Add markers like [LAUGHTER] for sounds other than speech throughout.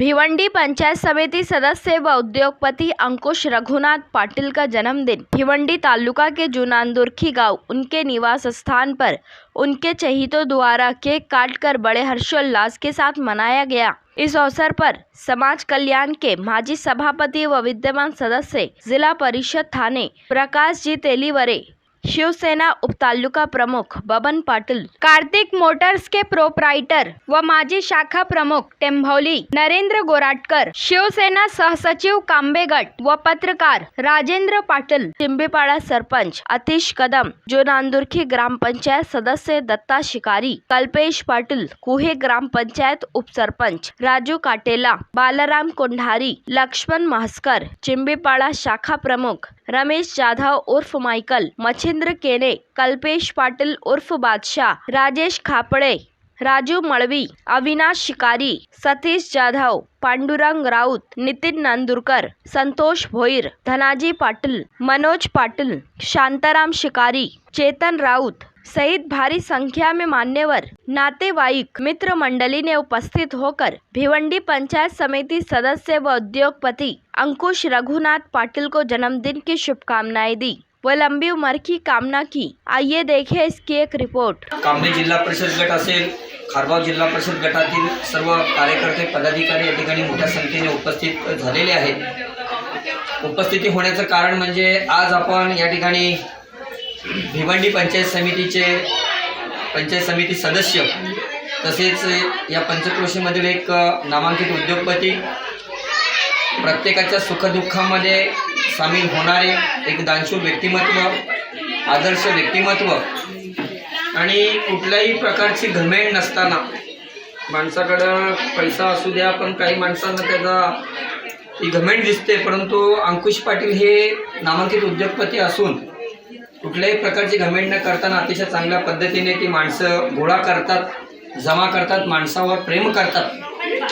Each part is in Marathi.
भिवंडी पंचायत समिति सदस्य व उद्योगपति अंकुश रघुनाथ पाटिल का जन्मदिन। भिवंडी तालुका के जुनानदुर्खी गाँव, उनके निवास स्थान पर उनके चहितों द्वारा केक काटकर बड़े हर्षोल्लास के साथ मनाया गया। इस अवसर पर समाज कल्याण के माजी सभापति व विद्यमान सदस्य, जिला परिषद थाने प्रकाश जी तेलीवरे शिवसेना उपतालुका प्रमुख बबन पाटिल, कार्तिक मोटर्स के प्रोपराइटर व माजी शाखा प्रमुख टेम्भौली नरेंद्र गोराटकर, शिवसेना सह सहसचिव कांबेगट व पत्रकार राजेंद्र पाटिल, टिंबेपाड़ा सरपंच अतिश कदम जो नांदुर्खी ग्राम पंचायत सदस्य दत्ता शिकारी, कल्पेश पाटिल, कुहे ग्राम पंचायत उप सरपंच राजू काटेला, बालाराम कोंढारी लक्ष्मण महस्कर, चिंबेपाड़ा शाखा प्रमुख रमेश जाधव उर्फ़ माइकल, मच्छिंद्र केने, कल्पेश पाटिल उर्फ़ बादशाह, राजेश खापड़े, राजू मळवी अविनाश शिकारी, सतीश जाधव, पांडुरंग राउत, नितिन नांदुरकर, संतोष भोईर, धनाजी पाटिल, मनोज पाटिल, शांताराम शिकारी, चेतन राउत सहित भारी संख्या में मान्यवर नातेवाईक मित्र मंडली ने उपस्थित होकर भिवंडी पंचायत समिति सदस्य व उद्योगपति अंकुश रघुनाथ पाटिल को जन्मदिन की शुभकामनाएं दी। व लंबी उम्र की कामना की। आइए देखें इसकी एक रिपोर्ट। कामने जिल्हा परिषद गट असेल खारगाव जिल्हा परिषद गटातील सर्व कार्यकर्ते पदाधिकारी या ठिकाणी मोठ्या संख्येने उपस्थित झालेले आहेत. उपस्थिती होण्याचं कारण म्हणजे आज आपण या ठिकाणी भिवंडी पंचायत समितीचे पंचायत समिती सदस्य तसेच या पंचक्रोशीमधील एक नामांकित उद्योगपती प्रत्येकाच्या सुखदुःखामध्ये सामील होणारे एक दानशूर व्यक्तिमत्व आदर्श व्यक्तिमत्व आणि कुठल्याही प्रकारची घमेंड नसताना माणसाकडं पैसा असू द्या पण काही माणसांना त्याचा ती घमेंड दिसते. परंतु अंकुश पाटील हे नामांकित उद्योगपती असून कुठल्याही प्रकारची घमेंड न करताना अतिशय चांगल्या पद्धतीने ती माणसं गोळा करतात जमा करतात माणसावर प्रेम करतात.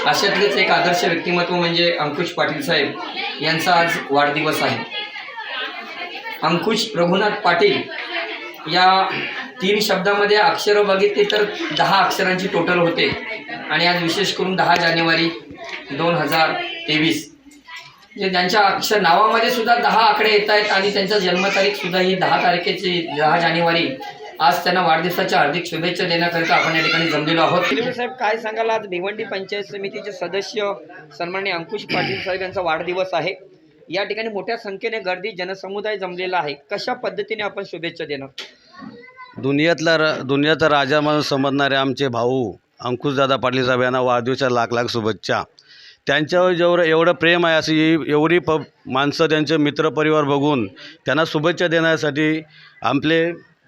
अशातलेच एक आदर्श व्यक्तिमत्व म्हणजे अंकुश पाटील साहेब यांचा आज वाढदिवस आहे. अंकुश रघुनाथ पाटील या तीन शब्दामध्ये अक्षरं बघितली तर दहा अक्षरांची टोटल होते. आणि आज विशेष करून दहा जानेवारी दोन हजार तेवीस. म्हणजे त्यांच्या अक्षर नावामध्ये सुद्धा दहा आकडे येत आहेत आणि त्यांचा जन्मतारीख सुद्धा ही दहा तारखेची दहा जानेवारी. आज त्यांना वाढदिवसाच्या हार्दिक शुभेच्छा देण्याकरिता आपण या ठिकाणी जमलेलो आहोत. साहेब काय सांगाल? आज भिवंडी पंचायत समितीचे सदस्य सन्माननीय अंकुश पाटील साहेब यांचा वाढदिवस आहे. या ठिकाणी मोठ्या संख्येने गर्दी जनसमुदाय जमलेला आहे. कशा पद्धतीने आपण शुभेच्छा देणार? दुनियातला र दुनियाचा राजा म्हणून समजणारे आमचे भाऊ अंकुशदादा पाटील साहेब यांना वाढदिवसाच्या लाख लाख शुभेच्छा. त्यांच्यावर जेवढं एवढं प्रेम आहे अशी एवढी प माणसं त्यांचे मित्रपरिवार बघून त्यांना शुभेच्छा देण्यासाठी आपले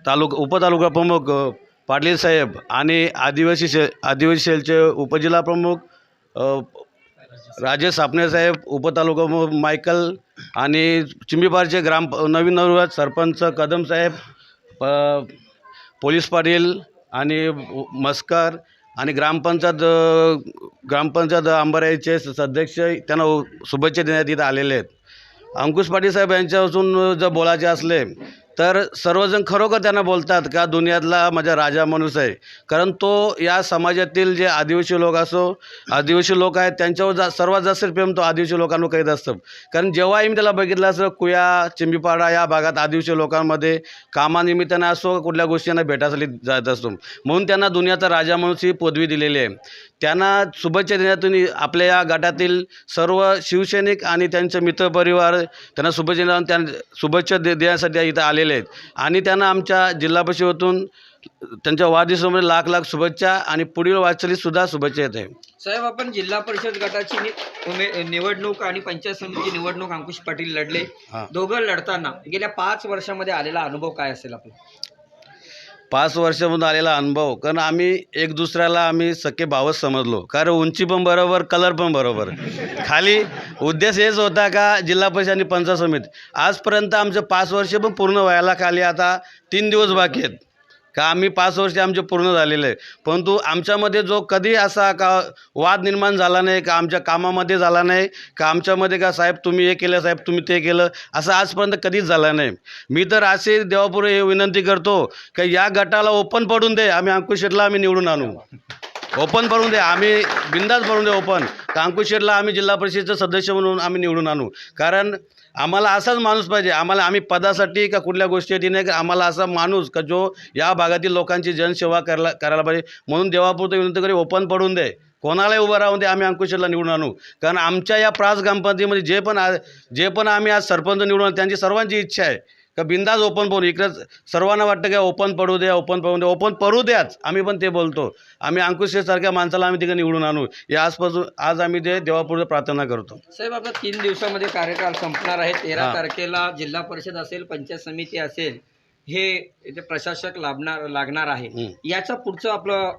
तालुका उपतालुका प्रमुख पाटील साहेब आणि आदिवासी से आदिवासी सेलचे उपजिल्हा प्रमुख राजेश सापणे साहेब उपतालुका प्रमुख मायकल आणि चिंबीपारचे ग्राम नवीन नवरुवात सरपंच कदम साहेब प पोलीस पाटील आणि मस्कर आणि ग्रामपंचायत ग्रामपंचायत अंबाराईचे सदस्य त्यांना शुभेच्छा देण्यात इथं आलेले आहेत. अंकुश पाटील साहेब यांच्यापासून जर बोलायचे असले तर सर्वजण खरोखर त्यांना बोलतात का दुनियातला माझा राजा माणूस आहे. कारण तो या समाजातील जे आदिवासी लोक असो आदिवासी लोक आहेत त्यांच्यावर जा सर्वात जास्त प्रेम तो आदिवासी लोकांवर करीत असतो. कारण जेव्हाही मी त्याला बघितलं असं कुया चिंबीपाडा या भागात आदिवासी लोकांमध्ये कामानिमित्तानं असो कुठल्या गोष्टींना भेटासाठी जात असतो. म्हणून त्यांना दुनियाचा राजा माणूस ही पदवी दिलेली आहे. त्यांना शुभेच्छा देण्यातून आपल्या या गटातील सर्व शिवसैनिक आणि त्यांचे मित्रपरिवार त्यांना शुभेच्छा देऊन त्यांना शुभेच्छा दे देण्यासाठी इथं आले आलेले आहेत. आणि त्यांना आमच्या जिल्हा परिषदेतून त्यांच्या वाढदिवसामध्ये लाख लाख शुभेच्छा आणि पुढील वाटचालीसुद्धा शुभेच्छा येत आहे. साहेब आपण जिल्हा परिषद गटाची नि- उमे निवडणूक आणि पंचायत समितीची निवडणूक अंकुश पाटील लढले. हां. दोघं लढताना गेल्या पाच वर्षामध्ये आलेला अनुभव काय असेल आपला? पाच वर्षामधून आलेला अनुभव. कारण आम्ही एक दुसऱ्याला आम्ही सखे भावच समजलो. कारण उंची पण बरोबर कलर पण बरोबर. खाली उद्देश हेच होता का जिल्हा परिषद आणि पंचायत समिती. आजपर्यंत आमचे पाच वर्ष पण पूर्ण व्हायला खाली आता तीन दिवस बाकी आहेत. का आम्ही पाच वर्ष आमचे पूर्ण झालेले आहे. परंतु आमच्यामध्ये जो कधी असा का वाद निर्माण झाला नाही का आमच्या कामामध्ये झाला नाही का आमच्यामध्ये का साहेब तुम्ही हे केलं साहेब तुम्ही ते केलं असं आजपर्यंत कधीच झालं नाही. मी तर असे देवापुढे हे विनंती करतो का या गटाला ओपन पडून दे आम्ही अंकुश शेटला आम्ही निवडून आणू. ओपन पडून दे आम्ही बिंदास भरून दे ओपन तर अंकुशेठला आम्ही जिल्हा परिषदेचं सदस्य म्हणून आम्ही निवडून आणू. कारण आम्हाला असाच माणूस पाहिजे. आम्हाला आम्ही पदासाठी का कुठल्या गोष्टीसाठी नाही का आम्हाला असा माणूस का जो या भागातील लोकांची जनसेवा करायला करायला पाहिजे. म्हणून देवापुरतं विनंती करी ओपन पडून दे. कोणालाही उभं राहून दे आम्ही अंकुशला निवडून आणू. कारण आमच्या या प्रास ग्रामपंचायतीमध्ये जे पण आ- जे पण आम्ही आज सरपंच निवडून आणू, त्यांची सर्वांची इच्छा आहे. का बिंदास ओपन पडू. इकडं सर्वांना वाटतं की ओपन पडू द्या ओपन पडू द्या. ओपन पडू द्याच. आम्ही पण ते बोलतो. आम्ही अंकुश सारख्या माणसाला आम्ही तिकडे निवडून आणू. हे आजपासून आज आम्ही ते देवापुढे प्रार्थना करतो. साहेब आपला तीन दिवसामध्ये कार्यकाळ संपणार आहे. तेरा. तारखेला जिल्हा परिषद असेल पंचायत समिती असेल हे इथे प्रशासक लाभणार लागणार आहे. याचं पुढचं आपलं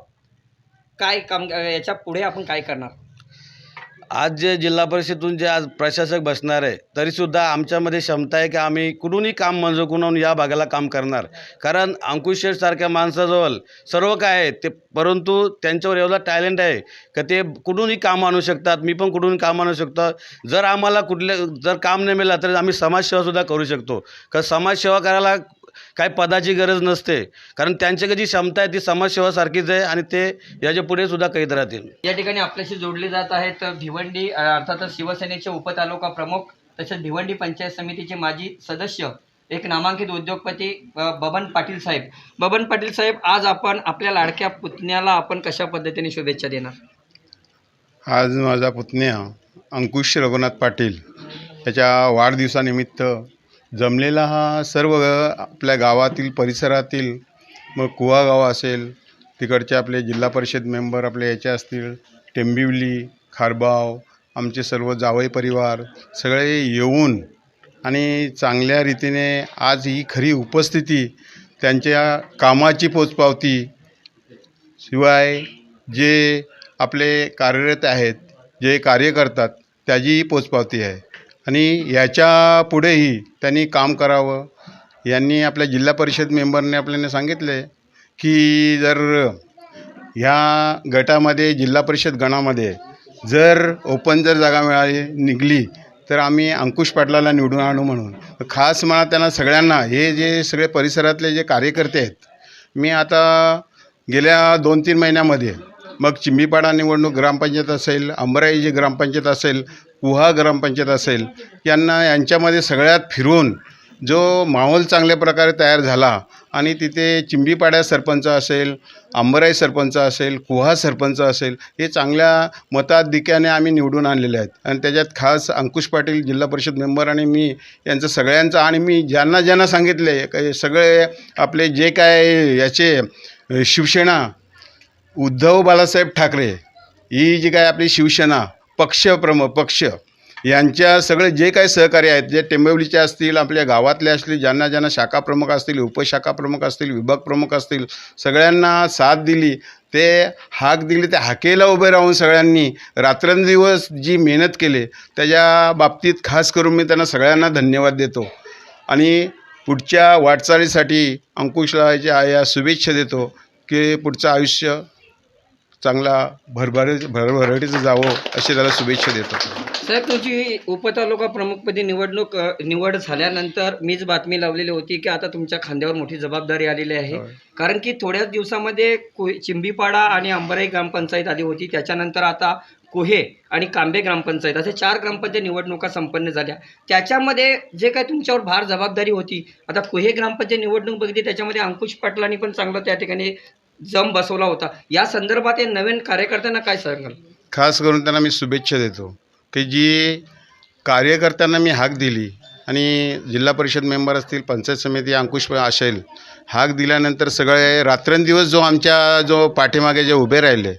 काय काम याच्यापुढे आपण काय करणार? आज जे जिल्हा परिषदेतून जे आज प्रशासक बसणार आहे तरीसुद्धा आमच्यामध्ये क्षमता आहे की आम्ही कुठूनही काम मंजूर करून या भागाला काम करणार. कारण अंकुश शेठसारख्या माणसाजवळ सर्व काय आहे ते परंतु त्यांच्यावर एवढा टॅलेंट आहे का ते कुठूनही काम आणू शकतात मी पण कुठून काम आणू शकतो. जर आम्हाला कुठले जर काम नाही मिळालं तर आम्ही समाजसेवासुद्धा करू शकतो. का समाजसेवा करायला काय पदाची गरज नसते. कारण त्यांच्याकडे जी क्षमता आहे ती समाजसेवासारखीच आहे आणि ते याच्यापुढे सुद्धा करीत राहतील. या ठिकाणी आपल्याशी जोडले जात आहेत भिवंडी अर्थातच शिवसेनेचे उपतालुका प्रमुख तसेच भिवंडी पंचायत समितीचे माजी सदस्य एक नामांकित उद्योगपती बबन पाटील साहेब. बबन पाटील साहेब आज आपण आपल्या लाडक्या पुतण्याला आपण कशा पद्धतीने शुभेच्छा देणार? आज माझा पुतण्या अंकुश रघुनाथ पाटील. याच्या वाढदिवसानिमित्त जमलेला हा सर्व आपल्या गावातील परिसरातील मग कुवागाव असेल तिकडचे आपले जिल्हा परिषद मेंबर आपले याचे असतील टेंबिवली खारबाव आमचे सर्व जावई परिवार सगळे येऊन आणि चांगल्या रीतीने आज ही खरी उपस्थिती त्यांच्या कामाची पोचपावती शिवाय जे आपले कार्यरत आहेत जे कार्य करतात त्याचीही पोचपावती आहे. आणि याच्या पुढेही त्यांनी काम करावं. यांनी आपल्या जिल्हा परिषद मेंबरने आपल्याला सांगितले की जर ह्या गटामध्ये जिल्हा परिषद गणामध्ये जर ओपन जर जागा मिळाली निघली तर आम्ही अंकुश पाटलाला निवडून आणू म्हणून. खास मला त्यांना सगळ्यांना हे जे सगळे परिसरातले जे कार्यकर्ते आहेत मी आता गेल्या दोन तीन महिन्यामध्ये मग चिंबीपाडा निवडणूक ग्रामपंचायत असेल अंबराई जी ग्रामपंचायत असेल कुहा ग्रामपंचायत असेल यांना यांच्यामध्ये सगळ्यात फिरून जो माहोल चांगल्या प्रकारे तयार झाला आणि तिथे चिंबीपाड्या सरपंच असेल अंबराई सरपंच असेल कुहा सरपंच असेल हे चांगल्या मताधिक्याने आम्ही निवडून आणलेले आहेत. आणि त्याच्यात खास अंकुश पाटील जिल्हा परिषद मेंबर आणि मी यांचं सगळ्यांचं आणि मी ज्यांना ज्यांना सांगितले काही सगळे आपले जे काय याचे शिवसेना उद्धव बाळासाहेब ठाकरे ही जी काय आपली शिवसेना पक्षप्रमुख पक्ष यांच्या सगळे जे काही सहकारी आहेत जे टेंबवलीचे असतील आपल्या गावातले असतील ज्यांना ज्यांना शाखा प्रमुख असतील उपशाखा प्रमुख असतील विभाग प्रमुख असतील सगळ्यांना साथ दिली ते हाक दिली ते हाकेला उभे राहून सगळ्यांनी रात्रंदिवस जी मेहनत केली त्याच्या बाबतीत खास करून मी त्यांना सगळ्यांना धन्यवाद देतो. आणि पुढच्या वाटचालीसाठी अंकुशला या या शुभेच्छा देतो की पुढचं आयुष्य चांगला भरभर भरभराटीचं जावं अशी त्याला शुभेच्छा देतो. साहेब तुमची उपतालुका प्रमुखपदी निवडणूक अ, निवड झाल्यानंतर मीच बातमी लावलेली होती की आता तुमच्या खांद्यावर मोठी जबाबदारी आलेली आहे. होय. कारण की थोड्याच दिवसामध्ये को- चिंबीपाडा आणि अंबराई ग्रामपंचायत आली होती. त्याच्यानंतर आता कोहे आणि कांबे ग्रामपंचायत असे चार ग्रामपंचायत निवडणुका संपन्न झाल्या. त्याच्यामध्ये जे काय तुमच्यावर भार जबाबदारी होती आता कोहे ग्रामपंचायत निवडणूक बघितली त्याच्यामध्ये अंकुश पाटलांनी पण चांगला त्या ठिकाणी जम बसवला होता. या संदर्भात हे नवीन कार्यकर्त्यांना काय सांगाल? खास करून त्यांना मी शुभेच्छा देतो की जी कार्यकर्त्यांना मी हाक दिली आणि जिल्हा परिषद मेंबर असतील पंचायत समिती अंकुश असेल हाक दिल्यानंतर सगळे रात्रंदिवस जो आमच्या जो पाठीमागे जे उभे राहिले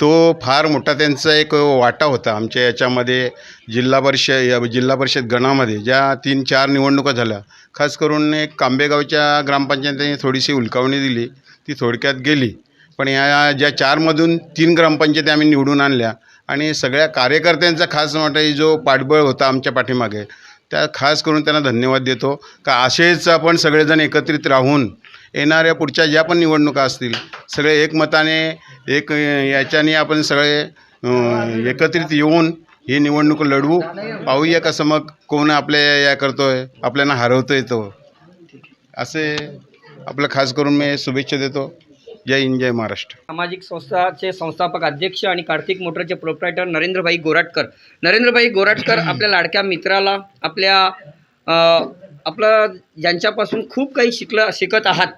तो फार मोठा त्यांचा एक वाटा होता आमच्या याच्यामध्ये जिल्हा परिषद या जिल्हा परिषद गणामध्ये ज्या तीन चार निवडणुका झाल्या. खास करून एक कांबेगावच्या ग्रामपंचायतीने थोडीशी उलकावणी दिली. ती थोडक्यात गेली. पण या ज्या चारमधून तीन ग्रामपंचायती आम्ही निवडून आणल्या आणि सगळ्या कार्यकर्त्यांचा खास मोठा जो पाठबळ होता आमच्या पाठीमागे त्या खास करून त्यांना धन्यवाद देतो. का असेच आपण सगळेजण एकत्रित राहून येणाऱ्या पुढच्या ज्या पण निवडणुका असतील सगळे एकमताने एक याच्याने आपण सगळे एकत्रित येऊन ही निवडणूक लढवू. पाहूया कसं मग कोण आपल्या या करतोय आपल्याला हरवतो येतो असे आपलं खास करून मी शुभेच्छा देतो. जय हिंद जय महाराष्ट्र. सामाजिक संस्थाचे संस्थापक अध्यक्ष आणि कार्तिक मोटरचे प्रोप्रायटर नरेंद्रभाई गोराटकर. नरेंद्रभाई गोराटकर [CLEARS THROAT] आपल्या लाडक्या मित्राला आपल्या आपलं ज्यांच्यापासून खूप काही शिकलं शिकत आहात.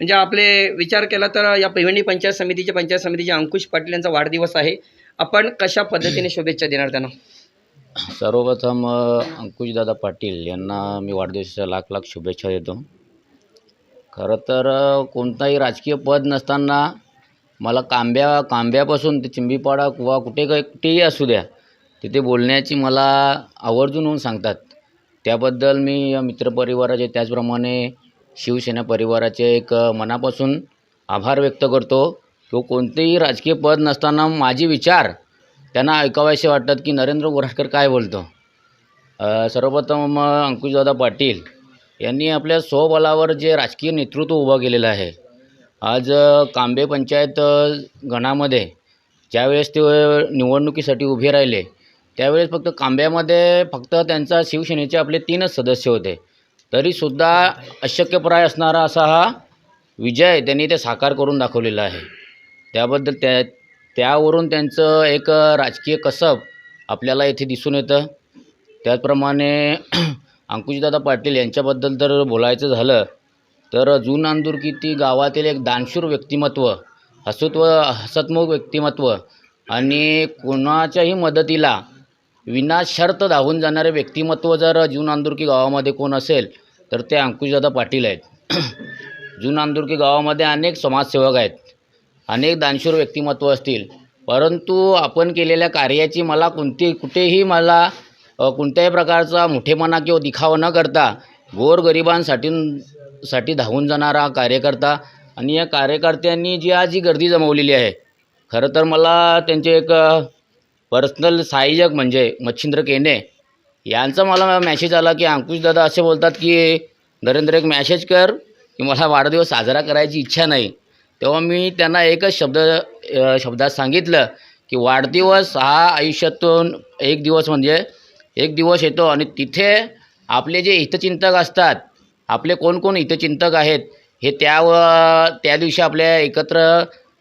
म्हणजे आपले विचार केला तर या भिवंडी पंचायत समितीचे पंचायत समितीचे अंकुश पाटील यांचा वाढदिवस आहे. आपण कशा पद्धतीने शुभेच्छा देणार त्यांना? सर्वप्रथम अंकुशदादा पाटील यांना मी वाढदिवसाच्या लाख लाख शुभेच्छा देतो. खरं तर कोणताही राजकीय पद नसताना मला कांब्या कांब्यापासून ते चिंबीपाडा किंवा कुठे काही कुठेही असू द्या तिथे बोलण्याची मला आवर्जून होऊन सांगतात. त्याबद्दल मी या मित्रपरिवाराचे त्याचप्रमाणे शिवसेना परिवाराचे एक मनापासून आभार व्यक्त करतो. तो कोणतेही राजकीय पद नसताना माझे विचार त्यांना ऐकावेसे वाटतात की नरेंद्र गोराटकर काय बोलतो? सर्वप्रथम अंकुशदादा पाटील यांनी आपल्या स्वबलावर जे राजकीय नेतृत्व उभं केलेलं आहे. आज कांबे पंचायत गणामध्ये ज्यावेळेस ते निवडणुकीसाठी उभे राहिले त्यावेळेस फक्त कांब्यामध्ये फक्त त्यांचा शिवसेनेचे आपले तीनच सदस्य होते. तरीसुद्धा अशक्यप्राय असणारा असा हा विजय त्यांनी ते साकार करून दाखवलेला आहे. त्याबद्दल त्या त्यावरून त्यांचं एक राजकीय कसब आपल्याला इथे दिसून येतं. त्याचप्रमाणे अंकुशदादा पाटील यांच्याबद्दल जर बोलायचं झालं तर जून अंदुरकीती गावातील एक दानशूर व्यक्तिमत्व हसत्व हसतमुख व्यक्तिमत्व आणि कोणाच्याही मदतीला विनाशर्त धावून जाणारे व्यक्तिमत्व जर जून अंदुरकी गावामध्ये कोण असेल तर ते अंकुशदादा पाटील आहेत. [CLEARS THROAT] जून अंदुरकी गावामध्ये अनेक समाजसेवक आहेत अनेक दानशूर व्यक्तिमत्व असतील परंतु आपण केलेल्या कार्याची मला कोणती कुठेही मला कोणत्याही प्रकारचा मोठेपणा किंवा दिखावा न करता गोरगरिबांसाठी साठी धावून जाणारा कार्यकर्ता आणि या कार्यकर्त्यांनी जी आज जी गर्दी जमवलेली आहे खरं तर मला त्यांचे एक पर्सनल साहाय्यक म्हणजे मच्छिंद्र केने यांचा मला मॅसेज आला की अंकुशदादा असे बोलतात की नरेंद्र एक मॅसेज कर की मला वाढदिवस साजरा करायची इच्छा नाही. तेव्हा मी त्यांना एकच शब्द शब्दात सांगितलं की वाढदिवस हा आयुष्यातून एक दिवस म्हणजे एक दिवस येतो आणि तिथे आपले जे हितचिंतक असतात आपले कोण कोण हितचिंतक आहेत हे त्या त्या दिवशी आपल्या एकत्र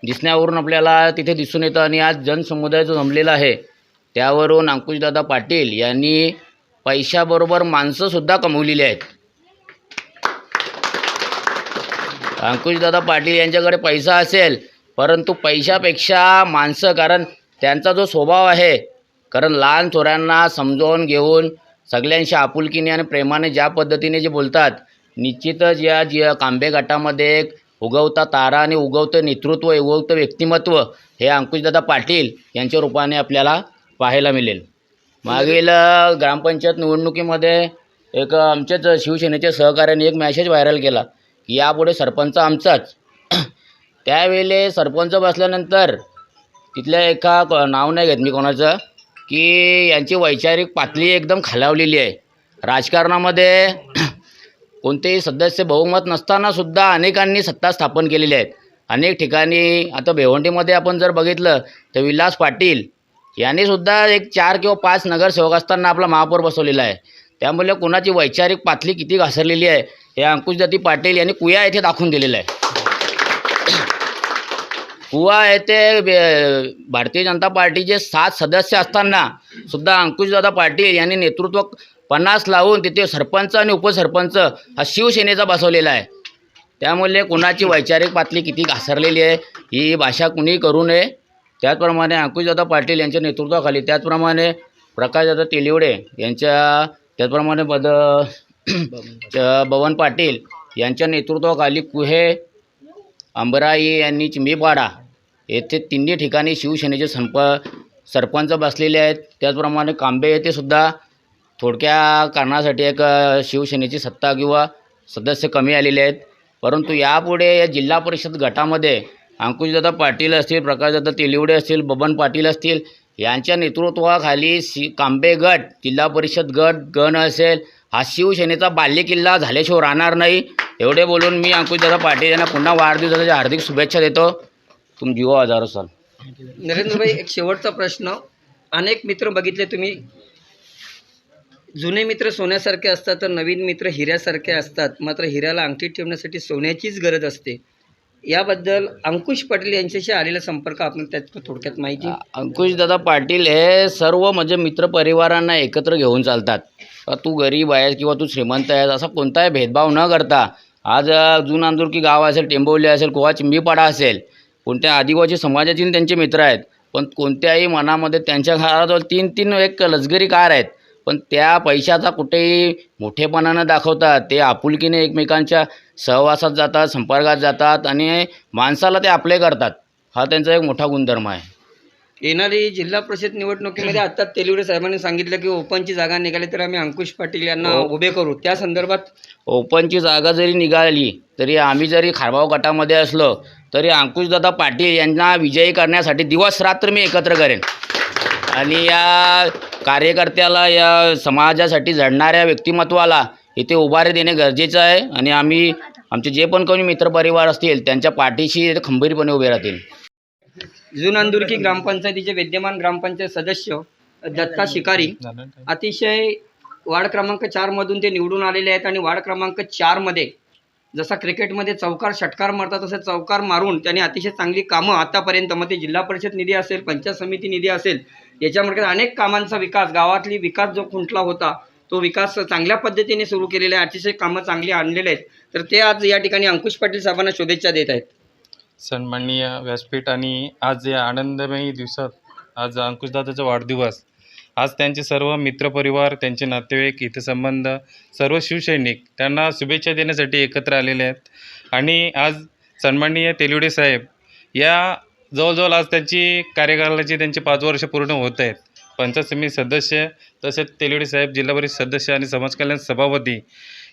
दिसण्यावरून आपल्याला तिथे दिसून येतं. आणि आज जनसमुदाय जो जमलेला आहे त्यावरून अंकुशदादा पाटील यांनी पैशाबरोबर माणसंसुद्धा कमवलेली आहेत. अंकुशदादा पाटील यांच्याकडे पैसा असेल परंतु पैशापेक्षा माणसं कारण त्यांचा जो स्वभाव आहे कारण लहान थोरांना समजावून घेऊन सगळ्यांशी आपुलकीने आणि प्रेमाने ज्या पद्धतीने जे बोलतात निश्चितच या जी कांबे गटामध्ये एक उगवता तारा आणि उगवतं नेतृत्व उगवतं व्यक्तिमत्व हे अंकुशदादा पाटील यांच्या रूपाने आपल्याला पाहायला मिळेल. मागील ग्रामपंचायत निवडणुकीमध्ये एक आमच्याच शिवसेनेच्या सहकार्याने एक मॅसेज व्हायरल केला की यापुढे सरपंच आमचाच. त्यावेळेला सरपंच बसल्यानंतर तिथल्या एका क- नाव नाही घेत मी कोणाचं की यांची वैचारिक पातळी एकदम खालावलेली आहे. राजकारणामध्ये [CLEARS THROAT] कोणतेही सदस्य बहुमत नसतानासुद्धा अनेकांनी सत्ता स्थापन केलेली आहेत अनेक ठिकाणी आता भिवंडीमध्ये आपण जर बघितलं तर विलास पाटील यांनीसुद्धा एक चार किंवा पाच नगरसेवक असताना आपला महापौर बसवलेला आहे. त्यामुळे कुणाची वैचारिक पातळी किती घासरलेली आहे हे अंकुशदत्ती पाटील यांनी कुया येथे दाखवून दिलेलं आहे. कुवा येथे भारतीय जनता पार्टीचे सात सदस्य असताना सुद्धा अंकुशदादा पाटील यांनी नेतृत्व पन्नास लावून तिथे सरपंच आणि उपसरपंच हा शिवसेनेचा बसवलेला आहे. त्यामुळे कुणाची वैचारिक पातळी किती घासरलेली आहे ही भाषा कुणी करू नये? त्याचप्रमाणे अंकुशदादा पाटील यांच्या नेतृत्वाखाली त्याचप्रमाणे प्रकाशदादा तेलिवडे यांच्या त्याचप्रमाणे पद च- पाटील यांच्या नेतृत्वाखाली कुहे अंबराई यांनी चिंबीपाडा येथे तिन्ही ठिकाणी शिवसेनेचे संप सरपंच बसलेले आहेत. त्याचप्रमाणे कांबे येथे सुद्धा थोडक्या कारणासाठी एक शिवसेनेची सत्ता किंवा सदस्य कमी आलेले आहेत. परंतु यापुढे या जिल्हा परिषद गटामध्ये अंकुशदादा पाटील असतील प्रकाशदादा तेलिवडे असतील बबन पाटील असतील यांच्या नेतृत्वाखाली सी कांबे गट जिल्हा परिषद गट गण असेल हा शिवसेनेचा बाल्यकिल्ला झाल्याशिवाय राहणार नाही. एवढे बोलून मी अंकुशदादा पाटील यांना पुन्हा वाढदिवसाच्या हार्दिक शुभेच्छा देतो. तुम जीवा हजारो साल। नरेंद्रभाई एक शेवटचा प्रश्न. अनेक मित्र बघितले तुम्ही. जुने मित्र सोन्यासारखे असतात तर नवीन मित्र हिऱ्यासारखे असतात. मात्र हिऱ्याला अंगठीत ठेवण्यासाठी सोन्याचीच गरज असते. याबद्दल अंकुश पाटील यांच्याशी आलेला संपर्क आपण त्यात थोडक्यात माहिती अंकुशदादा पाटील हे सर्व म्हणजे मित्रपरिवारांना एकत्र घेऊन चालतात. तू गरीब आहेस किंवा तू श्रीमंत आहेस असा कोणताही भेदभाव न करता आज अ, जुन अंदुरकी गाव असेल टेंबवली असेल किंवा चिंबीपाडा असेल कोणत्या आदिवासी समाजातील त्यांचे मित्र आहेत पण कोणत्याही मनामध्ये त्यांच्या घराजवळ तीन तीन एक लक्झरी कार आहेत पण त्या पैशाचा कुठेही मोठेपणानं दाखवतात. ते आपुलकीने एकमेकांच्या सहवासात जातात संपर्कात जातात आणि माणसाला ते आपले करतात. हा त्यांचा एक मोठा गुणधर्म आहे. येणारी जिल्हा परिषद निवडणुकीमध्ये आता तेलुगडे साहेबांनी सांगितलं की ओपनची जागा निघाली तर आम्ही अंकुश पाटील यांना हो. उभे करू. त्या संदर्भात ओपनची जागा जरी निघाली तरी आम्ही जरी खारबाव गटामध्ये असलो तरी अंकुशदादा पाटील यांना विजयी करण्यासाठी दिवस रात्र मी एकत्र करेन. आणि या कार्यकर्त्याला या समाजासाठी झडणाऱ्या व्यक्तिमत्वाला इथे उभारे देणे गरजेचं आहे. आणि आम्ही आमचे जे पण कोणी मित्रपरिवार असतील त्यांच्या पाठीशी खंबीरपणे उभे राहतील. जुन अंदुरकी ग्रामपंचायतीचे विद्यमान ग्रामपंचायत सदस्य दत्ता शिकारी. अतिशय वार्ड क्रमांक चारमधून ते निवडून आलेले आहेत आणि वार्ड क्रमांक चारमध्ये जसा क्रिकेटमध्ये चौकार षटकार मारतात तसे चौकार मारून त्यांनी अतिशय चांगली कामं आतापर्यंत मग ते जिल्हा परिषद निधी असेल पंचायत समिती निधी असेल याच्यामध्ये अनेक कामांचा विकास गावातली विकास जो खुंटला होता तो विकास चांगल्या पद्धतीने सुरू केलेला आहे अतिशय कामं चांगली आणलेले आहेत. तर ते आज या ठिकाणी अंकुश पाटील साहेबांना शुभेच्छा देत आहेत. सन्माननीय व्यासपीठ आणि आज या आनंदमयी दिवसात आज अंकुशदादाचा वाढदिवस. आज त्यांचे सर्व मित्रपरिवार त्यांचे नातेवाईक हितसंबंध सर्व शिवसैनिक त्यांना शुभेच्छा देण्यासाठी एकत्र आलेले आहेत. आणि आज सन्माननीय तेलुडे साहेब या जवळजवळ आज त्यांची कार्यकालाची त्यांची पाच वर्ष पूर्ण होत आहेत. पंचायत समिती सदस्य तसेच तेलुडे साहेब जिल्हा परिषद सदस्य आणि समाज कल्याण सभापती.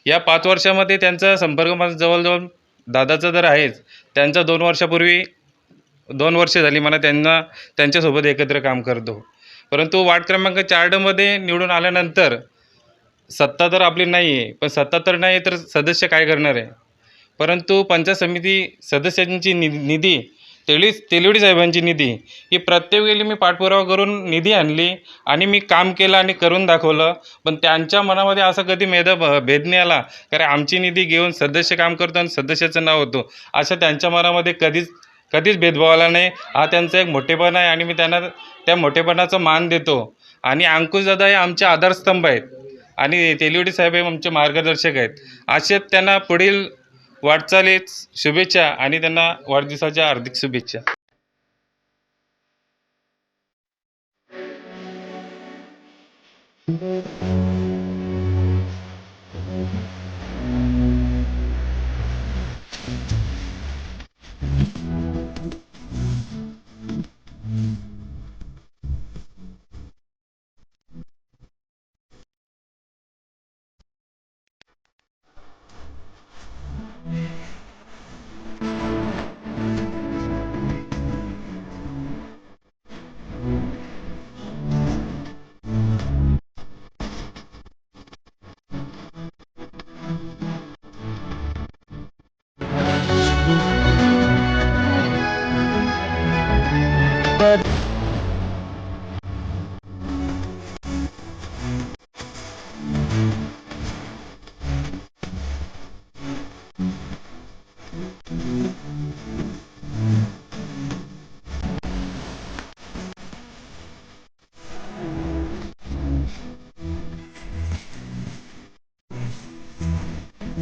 या पाच वर्षामध्ये त्यांचा संपर्क माझा जवळजवळ दादाचा तर आहेच त्यांचा दोन वर्षापूर्वी दोन वर्षे झाली मला त्यांना त्यांच्यासोबत एकत्र काम करतो. परंतु वार्ड क्रमांक चारमध्ये निवडून आल्यानंतर सत्ता तर आपली नाही आहे पण सत्ता तर नाही आहे तर सदस्य काय करणार आहे? परंतु पंचायत समिती सदस्यांची नि निधी तेली तेलवडी साहेबांची निधी. ही प्रत्येक वेळी मी पाठपुरावा करून निधी आणली आणि मी काम केलं आणि करून दाखवलं. पण त्यांच्या मनामध्ये असं कधी मेद भेद नाही आला. कारण आमची निधी घेऊन सदस्य काम करतो आणि सदस्याचं नाव होतो. असं त्यांच्या मनामध्ये कधीच कधीच भेदभाव आला नाही. हा त्यांचा एक मोठेपणा आहे आणि मी त्यांना त्या मोठेपणाचा मान देतो. आणि अंकुशदादा हे आमचे आधारस्तंभ आहेत. आणि तेलवडी साहेब हे आमचे मार्गदर्शक आहेत. असे त्यांना पुढील वाटचालीत शुभेच्छा आणि त्यांना वाढदिवसाच्या हार्दिक शुभेच्छा.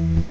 Mm-hmm.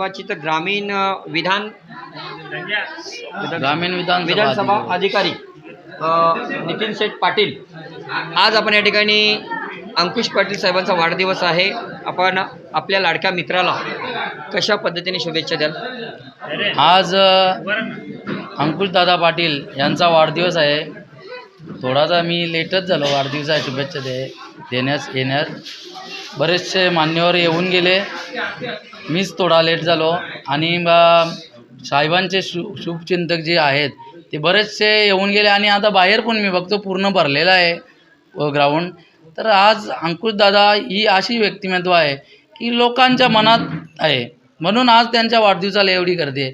नवनिर्वाचित ग्रामीण विधान ग्रामीण विधानसभा विधानसभा अधिकारी. नितीन शेठ पाटील. आज आपण या ठिकाणी अंकुश पाटील साहेबांचा वाढदिवस आहे. आपण आपल्या लाडक्या मित्राला कशा पद्धतीने शुभेच्छा द्याल? आज अंकुशदादा पाटील यांचा वाढदिवस आहे. थोडासा मी लेटच झालो. वाढदिवसाच्या शुभेच्छा दे देण्यास येण्यास. बरेचसे मान्यवर येऊन गेले. मीच थोडा लेट झालो आणि साहेबांचे शु शुभचिंतक जे आहेत ते बरेचसे येऊन गेले आणि आता बाहेर पण मी बघतो पूर्ण भरलेलं आहे ग्राउंड तर आज अंकुशदादा ही अशी व्यक्तिमत्व आहे की लोकांच्या मनात आहे. म्हणून आज त्यांच्या वाढदिवसाला एवढी गर्दी आहे.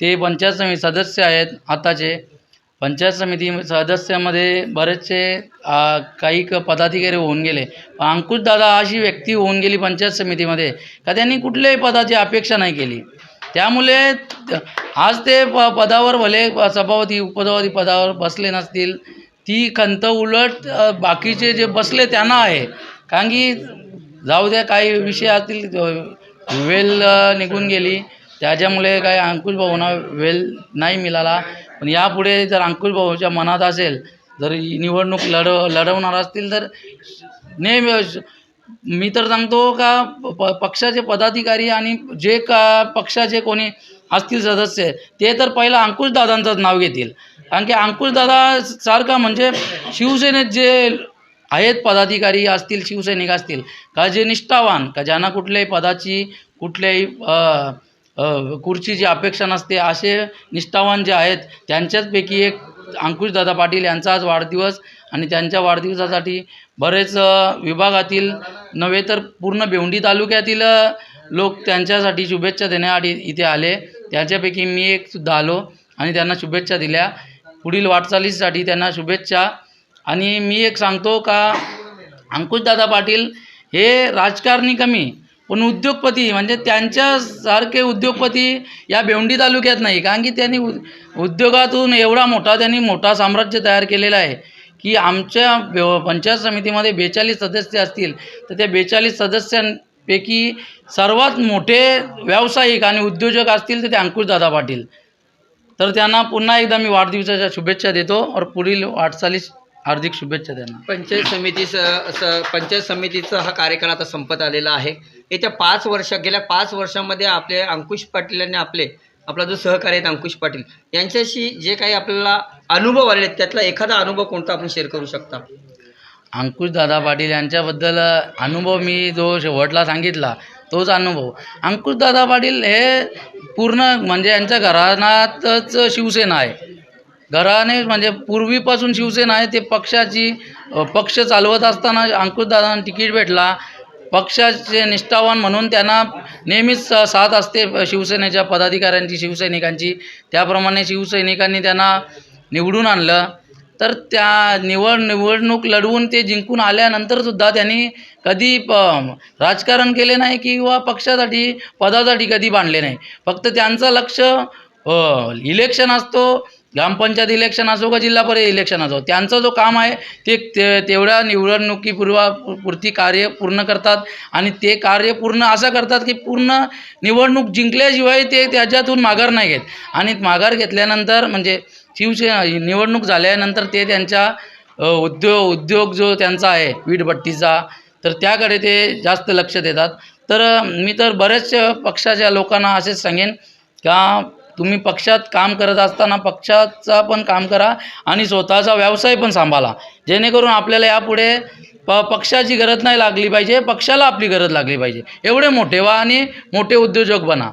ते पंचायत समिती सदस्य आहेत आताचे. पंचायत समिती सदस्यामध्ये बरेचसे काही क पदाधिकारी होऊन गेले. पण अंकुशदादा अशी व्यक्ती होऊन गेली पंचायत समितीमध्ये का त्यांनी कुठल्याही पदाची अपेक्षा नाही केली. त्यामुळे आज ते प पदावर भले सभापती उपसभापती पदावर बसले नसतील ती खंत उलट बाकीचे जे बसले त्यांना आहे. कारण की जाऊ द्या काही विषय असतील वेल निघून गेली. त्याच्यामुळे काही अंकुश भाऊंना वेल नाही मिळाला. पण यापुढे जर अंकुश भाऊच्या मनात असेल जर निवडणूक लढव लढवणार असतील तर नेहमी मी तर सांगतो का प पक्षाचे पदाधिकारी आणि जे का पक्षाचे कोणी असतील सदस्य ते तर पहिला अंकुशदादांचंच नाव घेतील. कारण की अंकुशदादा सारखा म्हणजे शिवसेनेत जे आहेत पदाधिकारी असतील शिवसैनिक असतील का जे निष्ठावान का ज्यांना कुठल्याही पदाची कुठल्याही खुर्चीची अपेक्षा नसते असे निष्ठावान जे आहेत त्यांच्याचपैकी एक अंकुशदादा पाटील यांचा आज वाढदिवस आणि त्यांच्या वाढदिवसासाठी बरेच विभागातील नव्हे तर पूर्ण भेवंडी तालुक्यातील लोक त्यांच्यासाठी शुभेच्छा देण्यासाठी इथे आले. त्याच्यापैकी मी एक सुद्धा आलो आणि त्यांना शुभेच्छा दिल्या. पुढील वाटचालीसाठी त्यांना शुभेच्छा. आणि मी एक सांगतो का अंकुशदादा पाटील हे राजकारणी कमी पण उद्योगपती म्हणजे त्यांच्यासारखे उद्योगपती या भेवंडी तालुक्यात नाही. कारण की त्यांनी उ उद्योगातून एवढा मोठा त्यांनी मोठा साम्राज्य तयार केलेला आहे की आमच्या पंचायत समितीमध्ये बेचाळीस सदस्य असतील. तर त्या बेचाळीस सदस्यांपैकी सर्वात मोठे व्यावसायिक आणि उद्योजक असतील तर ते अंकुशदादा पाटील. तर त्यांना पुन्हा एकदा मी वाढदिवसाच्या शुभेच्छा देतो और पुढील वाटचालीस हार्दिक शुभेच्छा त्यांना. पंचायत समितीचं असं पंचायत समितीचा हा कार्यकाळ आता संपत आलेला आहे. येत्या पाच वर्ष गेल्या पाच वर्षामध्ये आपले अंकुश पाटील आणि आपले आपला जो सहकारी आहेत अंकुश पाटील यांच्याशी जे काही आपल्याला अनुभव आले आहेत, त्यातला एखादा अनुभव कोणता आपण शेअर करू शकता? अंकुश दादा पाटील यांच्याबद्दल अनुभव मी जो शेवटला सांगितला तोच अनुभव. अंकुश दादा पाटील हे पूर्ण म्हणजे यांच्या घराण्यातच शिवसेना आहे. घराने म्हणजे पूर्वीपासून शिवसेना आहे ते पक्षाची पक्ष चालवत असताना अंकुशदादांना तिकीट भेटला पक्षाचे निष्ठावान म्हणून त्यांना नेहमीच साथ असते शिवसेनेच्या पदाधिकाऱ्यांची शिवसैनिकांची. त्याप्रमाणे शिवसैनिकांनी त्यांना निवडून आणलं. तर त्या निवड निवडणूक लढवून ते जिंकून आल्यानंतरसुद्धा त्यांनी कधी प राजकारण केले नाही किंवा पक्षासाठी पदासाठी कधी बांधले नाही. फक्त त्यांचं लक्ष इलेक्शन असतो ग्रामपंचायत इलेक्शन असो का जिल्हा परिषद इलेक्शन असो त्यांचं जो काम आहे ते ते तेवढ्या निवडणुकीपूर्वा पुरती कार्य पूर्ण करतात आणि ते कार्य पूर्ण असं करतात की पूर्ण निवडणूक जिंकल्याशिवाय ते त्याच्यातून माघार नाही घेत. आणि माघार घेतल्यानंतर म्हणजे शिवसेना निवडणूक झाल्यानंतर ते त्यांच्या उद्योग उद्योग जो त्यांचा आहे वीटभट्टीचा तर त्याकडे ते जास्त लक्ष देतात. तर मी तर बरेचशा पक्षाच्या लोकांना असेच सांगेन का तुम्ही पक्षात काम करत असताना पक्षाचा पण काम करा आणि स्वतःचा व्यवसाय पण सांभाळा जेणेकरून आपल्याला यापुढे प पक्षाची गरज नाही लागली पाहिजे पक्षाला आपली गरज लागली पाहिजे. एवढे मोठे व्हा आणि मोठे उद्योजक बना.